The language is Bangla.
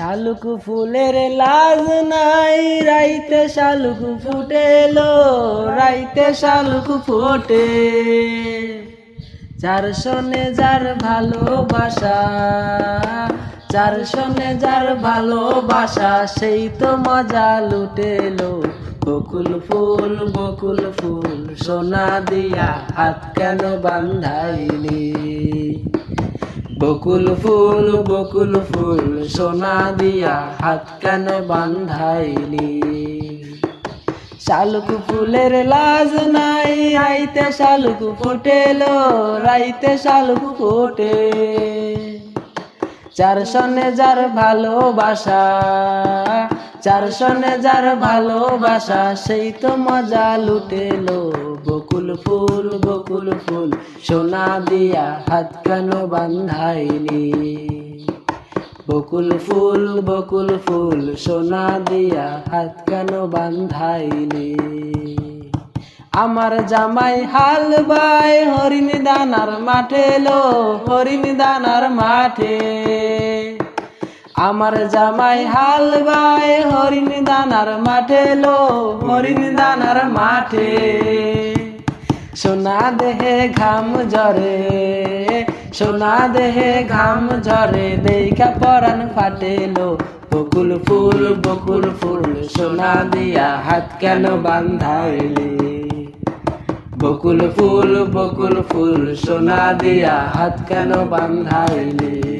শালুক ফুলের লাজ নাই, রাইতে শালুক ফুটেলো, রাইতে শালুক ফোটে। যার শোনে যার ভালোবাসা, যার শোনে যার ভালোবাসা, সেই তো মজা লুটেলো। বকুল ফুল বকুল ফুল, সোনা দিয়া হাত কেন বান্ধাইলি? বকুল ফুল বকুল ফুল সোনা দিয়া হাত কানে বান্ধাইলি? শালুক ফুলের লাজ নাই, আইতে শালুক ফোটেল, রাইতে শালুক ফোটে। যার সনে যার ভালোবাসা যার সনে যার ভালোবাসা, সেই তো মজা লুটেলো বকুল ফুল বকুল ফুল, সোনা দিয়া হাত কেন বান্ধাইলি বকুল ফুল বকুল ফুল, সোনা দিয়া হাত কেন বান্ধাইলি আমার জামাই হাল বাই হরিণ দানার মাঠে লো হরিণ দানার মাঠে। আমার জামাই হাল বাই হরিণ দানার মাঠে লো, হরিণ দানার মাঠে। সোনা দেহে ঘাম ঝরে, সোনা দেহে ঘাম ঝরে দেখা পরান ফাটেলো বকুল ফুল বকুল ফুল, সোনা দিয়া হাত কেন বান্ধাইলি? বকুল ফুল বকুল ফুল, সোনা দিয়া হাত কেন বান্ধাইলি?